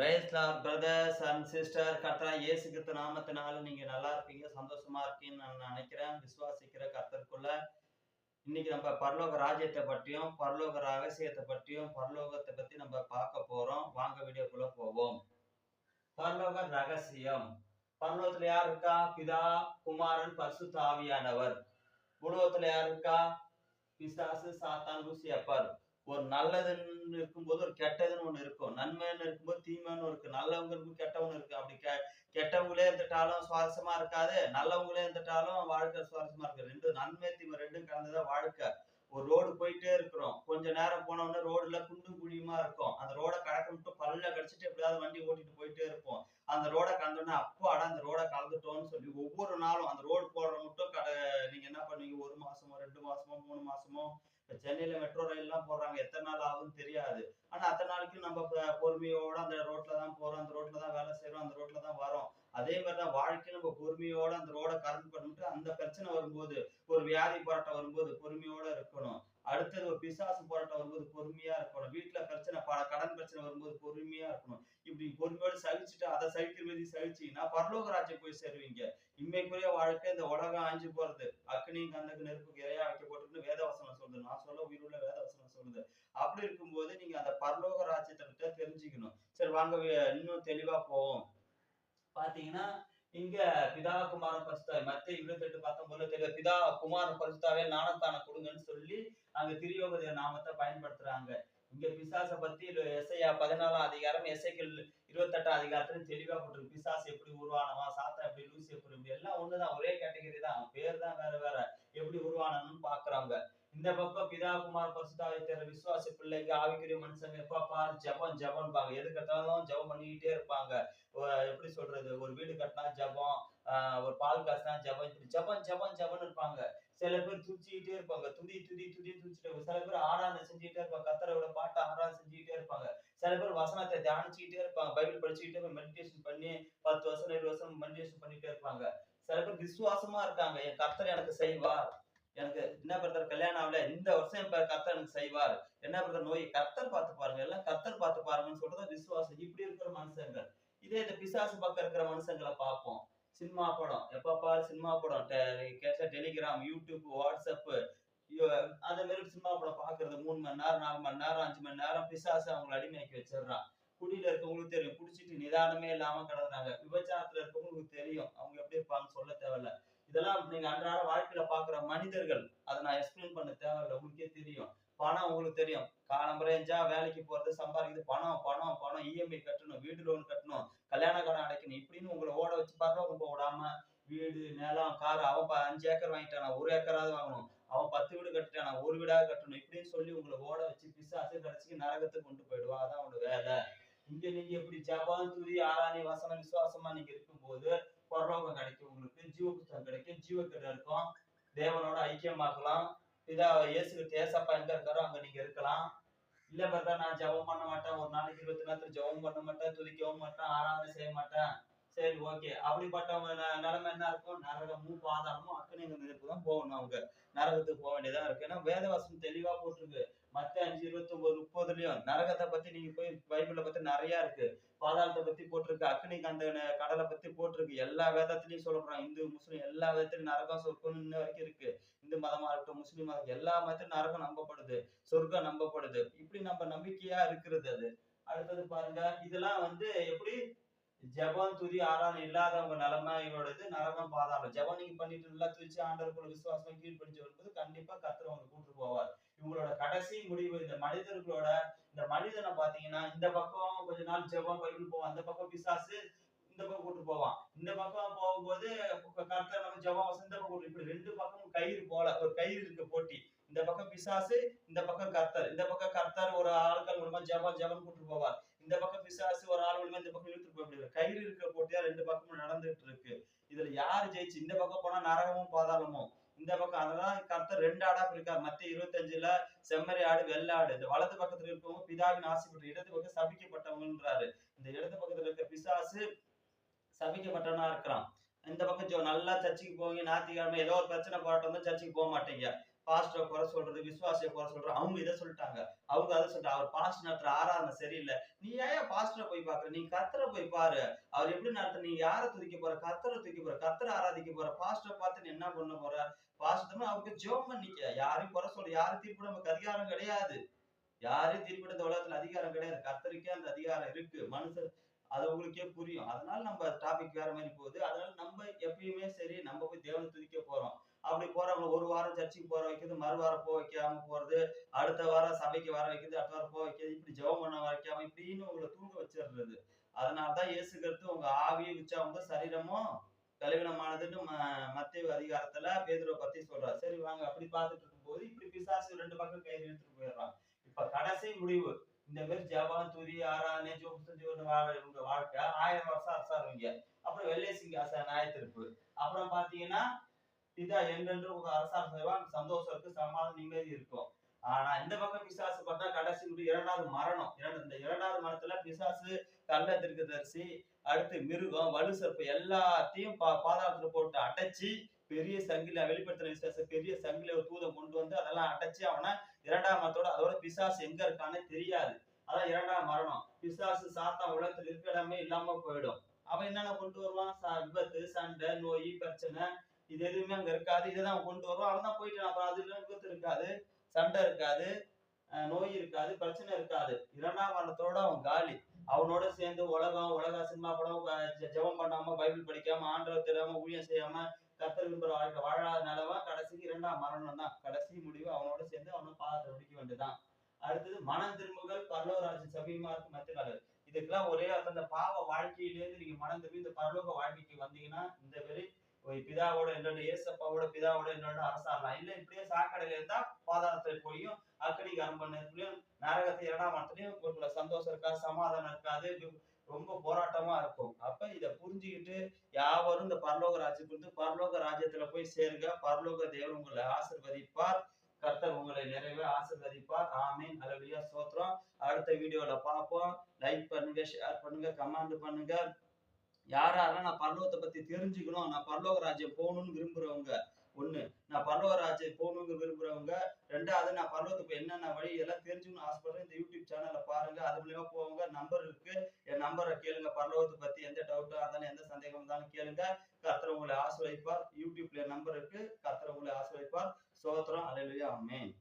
பிரேஸ்லா brothers and sister கர்த்தரா இயேசு கிறிஸ்து நாமத்தினால நீங்க நல்லா இருப்பீங்க சந்தோஷமா இருக்கீங்கன்னு நான் நினைக்கிறேன். விசுவாசிக்கிற கர்த்தருக்குள்ள இன்னைக்கு நம்ம பரலோக ராஜ்யத்தை பற்றியும் பரலோக ரகசியத்தை பற்றியும் பரலோகத்தை பத்தி நம்ம பார்க்க போறோம். வாங்க வீடியோக்குள்ள போவோம். பரலோக ரகசியம். பரலோகத்துல யார் இருக்கா? பிதா குமாரன் பசு தாவியானவர் உலகத்துல யார் இருக்கா? பிசாசு சாத்தான் லூசியப்பர். ஒரு நல்லதுன்னு இருக்கும்போது ஒரு கெட்டதுன்னு ஒண்ணு இருக்கும். நன்மைன்னு இருக்கும்போது தீமைன்னு இருக்கு. நல்லவங்க இருக்கும் கெட்டவங்க இருக்கு. அப்படி கெ கெட்டவங்களே இருந்துட்டாலும் சுவாரஸ்யமா இருக்காது. நல்லவங்களே இருந்துட்டாலும் வாழ்க்கை சுவாரஸ்யமா இருக்கு. ரெண்டு நன்மை தீமை ரெண்டும் கலந்துதான் வாழ்க்கை. ஒரு ரோடு போயிட்டே இருக்கிறோம். கொஞ்ச நேரம் போன உடனே ரோடுல குண்டும் குழியுமா இருக்கும். அந்த ரோட கடக்க விட்டு பல்ல கடிச்சிட்டு எப்படியாவது வண்டி ஓட்டிட்டு போயிட்டே இருப்போம். அந்த ரோட கலந்தோடனே அப்போ அட அந்த ரோட கலந்துட்டோம்னு சொல்லி ஒவ்வொரு நாளும் அந்த ரோடு போற மட்டும் கடை நீங்க என்ன பண்ணுவீங்க ஒரு மாசமோ ரெண்டு மாசமோ மூணு மாசமோ இப்ப சென்னையில மெட்ரோ ரயில் எல்லாம் போடுறாங்க. எத்தனை நாள் ஆகும்னு தெரியாது. ஆனா அத்தனை நாளைக்கு நம்ம பொறுமையோட அந்த ரோட்ல தான் போறோம். அந்த ரோட்ல தான் வேலை செய்யறோம் அந்த ரோட்ல தான் வரோம். அதே மாதிரிதான் வாழ்க்கை நம்ம பொறுமையோட அந்த ரோட கரண்ட் பண்ணிட்டு அந்த பிரச்சனை வரும்போது ஒரு வியாதி போராட்டம் வரும்போது பொறுமையோட இருக்கணும். அடுத்தது ஒரு பிசாசு போராட்டம் வரும்போது பொறுமையா இருக்கணும். வீட்டுல பிரச்சனை பல கடன் பிரச்சனை வரும்போது பொறுமையா இருக்கணும். இப்படி பொறுமையோடு சகிச்சுட்டு அதை சகிக்கிற மாதிரி சகிச்சீங்கன்னா பரலோக ராஜ்யம் போய் சேருவீங்க. இன்மைக்குரிய வாழ்க்கை இந்த உலகம் ஆஞ்சு போறது. அக்னி கந்தக்கு நெருப்புக்கு இரையா வைக்கப்பட்டிருக்கு வேதவசனம் சொல்லுது. நான் சொல்ல உயிருள்ள வேதவசனம் சொல்லுது. அப்படி இருக்கும்போது நீங்க அந்த பரலோக ராஜ்யத்தை கிட்ட தெரிஞ்சுக்கணும். சரி வாங்க இன்னும் தெளிவா போவோம். பாத்தீங்கன்னா இங்க பிதா குமாரன் பரிசுத்தாவை மத்திய இருபத்தி எட்டு பத்தொன்பதுல தெரிய பிதா குமாரன் பரிசுத்தாவே ஞானத்தான கொடுங்கன்னு சொல்லி அங்க திரியோகத நாமத்தை பயன்படுத்துறாங்க. இங்க பிசாச பத்தி எஸ்ஐயா பதினாலாம் அதிகாரம் எஸ்ஐக்கள் இருபத்தெட்டாம் அதிகாரத்துல தெளிவா போட்டிருக்கு. பிசாசு எப்படி உருவானவா சாத்தா எப்படி லூசி எப்படி எல்லாம் ஒண்ணுதான் ஒரே கேட்டகரி தான். பேர் தான் வேற வேற. எப்படி உருவானன்னு பாக்குறாங்க. இந்த பக்கம் பிதா குமார் பரிசுத்தாவை விசுவாச பிள்ளைங்க ஆவிக்குரிய மனுஷங்க எப்ப பாரு ஜபம் ஜபம்பாங்க எது கட்டாலும் ஜபம் பண்ணிக்கிட்டே இருப்பாங்க. எப்படி சொல்றது? ஒரு வீடு கட்டினா ஜபம் ஆஹ் ஒரு பால் காசுனா ஜபம் இப்படி ஜபம் ஜபம் ஜபம் இருப்பாங்க. சில பேர் துடிச்சுக்கிட்டே இருப்பாங்க. துதி துதி துதி துடிச்சுட்டு சில பேர் ஆராதனை செஞ்சுக்கிட்டே இருப்பாங்க. கத்தரோட பாட்டு ஆராதனை செஞ்சுக்கிட்டே இருப்பாங்க. சில பேர் வசனத்தை தியானிச்சுக்கிட்டே இருப்பாங்க. பைபிள் படிச்சுக்கிட்டே மெடிடேஷன் பண்ணி பத்து வருஷம் இருபது வருஷம் மெடிடேஷன் பண்ணிட்டே இருப்பாங்க. சில பேர் விசுவாசமா இருக்காங்க. என் கத்தரை எனக்கு செய்வார். எனக்கு என்ன பிரதர் கல்யாணம் ஆகல இந்த வருஷம் இப்ப கர்த்தர் எனக்கு செய்வார். என்ன பிரதர் நோய் கர்த்தர் பார்த்து பாருங்க எல்லாம் கர்த்தர் பார்த்து பாருங்கன்னு சொல்றது விசுவாசம். இப்படி இருக்கிற மனுஷங்கள். இதே இந்த பிசாசு பக்கம் இருக்கிற மனுஷங்களை பார்ப்போம். சினிமா படம். எப்ப பாரு சினிமா படம். கேட்ட டெலிகிராம் யூடியூப் வாட்ஸ்அப் அதே மாதிரி சினிமா படம் பாக்குறது மூணு மணி நேரம் நாலு மணி நேரம் அஞ்சு மணி நேரம் பிசாசு அவங்களை அடிமையாக்கி வச்சிடுறான். குடியில இருக்கவங்களுக்கு தெரியும். குடிச்சிட்டு நிதானமே இல்லாம கிடக்குறாங்க. விபச்சாரத்துல இருக்கவங்களுக்கு தெரியும். அவங்க எப்படி இருப்பாங்கன்னு சொல்ல தேவையில்ல. இதெல்லாம் நீங்க அன்றாட வாழ்க்கையில பாக்குற மனிதர்கள் அதை நான் எக்ஸ்பிளைன் பண்ண தேவையில்ல. உங்களுக்கே தெரியும். பணம் உங்களுக்கு தெரியும். காலம்பரை எஞ்சா வேலைக்கு போறது சம்பாதிக்கிறது பணம் பணம் பணம் இஎம்ஐ கட்டணும் வீடு லோன் கட்டணும் கல்யாண கடன் அடைக்கணும் இப்படின்னு உங்களை ஓட வச்சு பரவாயில்ல போக விடாம வீடு நிலம் கார் அவன் அஞ்சு ஏக்கர் வாங்கிட்டானா ஒரு ஏக்கராவது வாங்கணும். அவன் பத்து வீடு கட்டிட்டானா ஒரு வீடாக கட்டணும் இப்படின்னு சொல்லி உங்களை ஓட வச்சு பிசாசு கடைசிக்கு நரகத்துக்கு கொண்டு போயிடுவான் அதான் அவனோட வேலை. இங்க நீங்க இப்படி ஜபான் துதி ஆராணி வசனம் விசுவாசமா நீங்க இருக்கும்போது ஜீவ புத்தகம் கிடைக்கும். ஜீவக்கிட்ட இருக்கும். தேவனோட ஐக்கியமாக்கலாம் இதா இயேசு ஏசப்பா எங்க இருக்காரோ அங்க நீங்க இருக்கலாம். இல்ல பார்த்தா நான் ஜெபம் பண்ண மாட்டேன். ஒரு நாளைக்கு இருபத்தி நேரத்துல ஜெபம் பண்ண மாட்டேன். துதிக்கவும் மாட்டேன். ஆராதனை செய்ய மாட்டேன். சரி ஓகே அப்படிப்பட்டவங்க ந- நிலைமை என்ன இருக்கும்? நரகமும் பாதாளமும் அக்கனைங்க தான் போகணும் அவங்க. நரகத்துக்கு போக வேண்டியதா இருக்கு. ஏன்னா வேதவாசம் தெளிவா போட்டிருக்கு. மத்த அஞ்சு இருபத்தி ஒன்பது முப்பதுலயும் நரகத்தை பத்தி நீங்க போய் பைபிளை பத்தி நிறைய இருக்கு. பாதாளத்தை பத்தி போட்டிருக்கு அக்னி கந்த கடலை பத்தி போட்டிருக்கு. எல்லா வேதத்திலயும் சொல்றான் இந்து முஸ்லீம் எல்லா விதத்திலும் நரகம் சொர்க்கம் இன்ன வரைக்கும் இருக்கு. இந்து மதமா இருக்கட்டும் முஸ்லீம் மதம் எல்லா மதத்திலும் நரகம் நம்பப்படுது. சொர்க்கம் நம்பப்படுது. இப்படி நம்ம நம்பிக்கையா இருக்கிறது அது. அடுத்தது பாருங்க இதெல்லாம் வந்து எப்படி ஜெபம் துதி ஆராதனை இல்லாதவங்க நிலைமையோடது நரகம் பாதாளம். ஜபம் நீங்க பண்ணிட்டு நல்லா துதிச்சு ஆண்டவருக்குள்ள விசுவாசம் கீழ்படிச்சு வரும்போது கண்டிப்பா கத்துற அவங்க கூட்டு போவார். இவங்களோட கடைசி முடிவு இந்த மனிதர்களோட இந்த மனிதனை பாத்தீங்கன்னா இந்த பக்கம் கொஞ்ச நாள் ஜெபம் பைபிள் போவான் அந்த பக்கம் பிசாசு இந்த பக்கம் கூட்டு போவான். இந்த பக்கம் போகும்போது கர்த்தர் நம்ம ஜெபம் இந்த பக்கம் கூட்டு- இப்படி ரெண்டு பக்கம் கயிறு போல ஒரு கயிறு இருக்கு போட்டி. இந்த பக்கம் பிசாசு இந்த பக்கம் கர்த்தர். இந்த பக்கம் கர்த்தர் ஒரு ஆட்கள் மூலமா ஜெபம் ஜெபம் கூட்டு போவார். இந்த பக்கம் பிசாசு ஒரு ஆள் மூலமா இந்த பக்கம் இழுத்துட்டு போக கயிறு இருக்கிற போட்டியா ரெண்டு பக்கமும் நடந்துட்டு இருக்கு இதுல யாரு ஜெயிச்சு இந்த பக்கம் போனா நரகமும் பாதாளமும்? இந்த பக்கம் அதெல்லாம் கர்த்தர் ரெண்டு ஆடா பிரிக்கார். மத்திய இருபத்தஞ்சுல செம்மறி ஆடு வெள்ளை ஆடு. இந்த வலது பக்கத்துல இருக்கவங்க பிதாவின் ஆசைப்பட்டு இடது பக்கம் சபிக்கப்பட்டவங்கன்றாரு. இந்த இடது பக்கத்துல இருக்க பிசாசு சபிக்கப்பட்டவனா இருக்கிறான். இந்த பக்கம் நல்லா சர்ச்சுக்கு போவீங்க ஞாயிற்றுக்கிழமை ஏதோ ஒரு பிரச்சனை போராட்டம் தான் சர்ச்சுக்கு போக மாட்டீங்க. பாஸ்டரை குறை சொல்றது விசுவாசியை குறை சொல்றது அவங்க இதை சொல்லிட்டாங்க. அவங்க அதை சொல்லிட்டாங்க அவர் பாஸ்டர் நடத்துற ஆராதனை சரியில்லை. நீ ஏன் பாஸ்டரை போய் பாக்குற நீ கத்தரை போய் பாரு. அவர் எப்படி நடத்த நீ யாரை துதிக்க போற? கத்தரை தூக்கி போற. கத்தரை ஆராதிக்க போற. பாஸ்டரை பார்த்து நீ என்ன பண்ண போற? பாஸ்டர் அவருக்கு ஜோம் பண்ணிக்க. யாரையும் குறை சொல்ற யாரும் தீர்ப்பு நமக்கு அதிகாரம் கிடையாது. யாரையும் தீர்ப்பிட இந்த உலகத்துல அதிகாரம் கிடையாது. கத்தருக்கே அந்த அதிகாரம் இருக்கு. மனுஷர் அது உங்களுக்கே புரியும். அதனால நம்ம டாபிக் வேற மாதிரி போகுது. அதனால நம்ம எப்பயுமே சரி நம்ம போய் தேவனை துதிக்க போறோம். அப்படி போறவங்க ஒரு வாரம் சர்ச்சுக்கு போற வைக்கிறது மறு வாரம் போக வைக்காம போறது அடுத்த வாரம் சபைக்கு வர வைக்கிறது அடுத்த வாரம் போக வைக்கிறது இப்படி ஜெபம் பண்ண வைக்காம இப்படின்னு உங்களை தூங்க வச்சிடுறது. அதனாலதான் இயேசு கருத்து உங்க ஆவியை வச்சா உங்க சரீரமும் கலிவனமானதுன்னு மத்திய அதிகாரத்துல பேதுரை பத்தி சொல்றாரு. சரி வாங்க. அப்படி பார்த்துட்டு இருக்கும்போது இப்படி பிசாசு ரெண்டு பக்கம் கை எடுத்துட்டு போயிடுறான். இப்ப கடைசி முடிவு. இந்த மாதிரி ஜபான் துரி ஆறானே ஜோப்சந்தி இவங்க வாழ்க்கை ஆயிரம் வருஷம் அரசாருவீங்க. அப்புறம் வெள்ளை சிங்காச திருப்பு அப்புறம் பாத்தீங்கன்னா இதா என்றென்று உங்க அரசாங்கம் செய்வான் சந்தோஷம் இருக்கு நிம்மதி இருக்கும். ஆனா இந்த பக்கம் பிசாசு பார்த்தா கடைசி இரண்டாவது மரணம். இரண்டு இந்த இரண்டாவது மரணத்துல பிசாசு கள்ள தரிசி அடுத்து மிருகம் வலு சர்ப்பு எல்லாத்தையும் பா பாதாளத்துல போட்டு அடைச்சி பெரிய சங்கில வெளிப்படுத்தின விசுவாச பெரிய சங்கில ஒரு தூதம் கொண்டு வந்து அதெல்லாம் அடைச்சு அவனை இரண்டாம் மரத்தோட அதோட பிசாசு எங்க இருக்கான்னு தெரியாது. அதான் இரண்டாம் மரணம். பிசாசு சாத்தா உலகத்துல இருக்கிற இடமே இல்லாம போயிடும். அவன் என்னென்ன கொண்டு வருவான்? விபத்து சண்டை நோய் பிரச்சனை இது எதுவுமே அங்க இருக்காது. இதை தான் கொண்டு வரும் அவன் தான் போயிட்டு அப்புறம் அது விபத்து இருக்காது சண்டை இருக்காது நோய் இருக்காது பிரச்சனை இருக்காது. இரண்டாம் மரணத்தோட அவன் காலி. அவனோட சேர்ந்து உலகம் உலக சினிமா படம் ஜெபம் பண்ணாம பைபிள் படிக்காம ஆண்டவர் தெரியாம ஊழியம் செய்யாம கத்தர் விரும்புற வாழ்க்கை வாழாத நிலவா கடைசிக்கு இரண்டாம் மரணம் தான். கடைசி முடிவு அவனோட சேர்ந்து அவனை பாதத்தை முடிக்க வேண்டியதான் அடுத்தது மனம் திரும்புகள் பரலோராஜ் சமீபமா இருக்கு மத்திய இதுக்கெல்லாம் ஒரே அர்த்தம். இந்த பாவ வாழ்க்கையிலேருந்து நீங்க மனம் திரும்பி இந்த பரலோக வாழ்க்கைக்கு வந்தீங்கன்னா இந்த வெறி பிதாவோட என்னோட ஏசப்பாவோட பிதாவோட என்னோட அரசாடலாம் இல்ல இப்படியே சாக்கடையில இருந்தா பாதாளத்துல போயும் அக்கடி அரம்பண்ணையும் நரகத்தை இரண்டாம் இடத்துலயும் உங்களுக்கு சந்தோஷம் இருக்காது சமாதானம் இருக்காது ரொம்ப போராட்டமா இருக்கும். அப்ப இத புரிஞ்சுக்கிட்டு யாவரும் இந்த பரலோக ராஜ்யத்துக்கு வந்து பரலோக ராஜ்யத்துல போய் சேருங்க. பரலோக தேவன் உங்களை ஆசிர்வதிப்பார். கர்த்தர் உங்களை நிறைவே ஆசிர்வதிப்பார். ஆமீன். அல்லேலூயா ஸ்தோத்திரம். அடுத்த வீடியோல பார்ப்போம். லைக் பண்ணுங்க ஷேர் பண்ணுங்க கமெண்ட் பண்ணுங்க. யாரெல்லாம் நான் பரலோகத்தை பத்தி தெரிஞ்சுக்கணும். நான் பரலோக ராஜ்யம் போகணும்னு விரும்புறவங்க ஒண்ணு. நான் பரலோக ராஜ்யம் போகணும்னு விரும்புறவங்க ரெண்டாவது நான் பரலோகத்துக்கு என்னென்ன வழி எல்லாம் தெரிஞ்சுக்கணும் ஆசைப்படுறேன். இந்த யூடியூப் சேனலை பாருங்க. அது மூலியமா போவாங்க. நம்பர் இருக்கு. என் நம்பரை கேளுங்க. பரலோகத்தை பத்தி எந்த டவுட்டும் அதான எந்த சந்தேகம் இருந்தாலும் கேளுங்க. கர்த்தர் உங்களை ஆசிர்வதிப்பார். யூடியூப்ல நம்பர் இருக்கு. கர்த்தர் உங்களை ஆசிர்வதிப்பார். சோத்திரம் அலையிலேயே அமேன்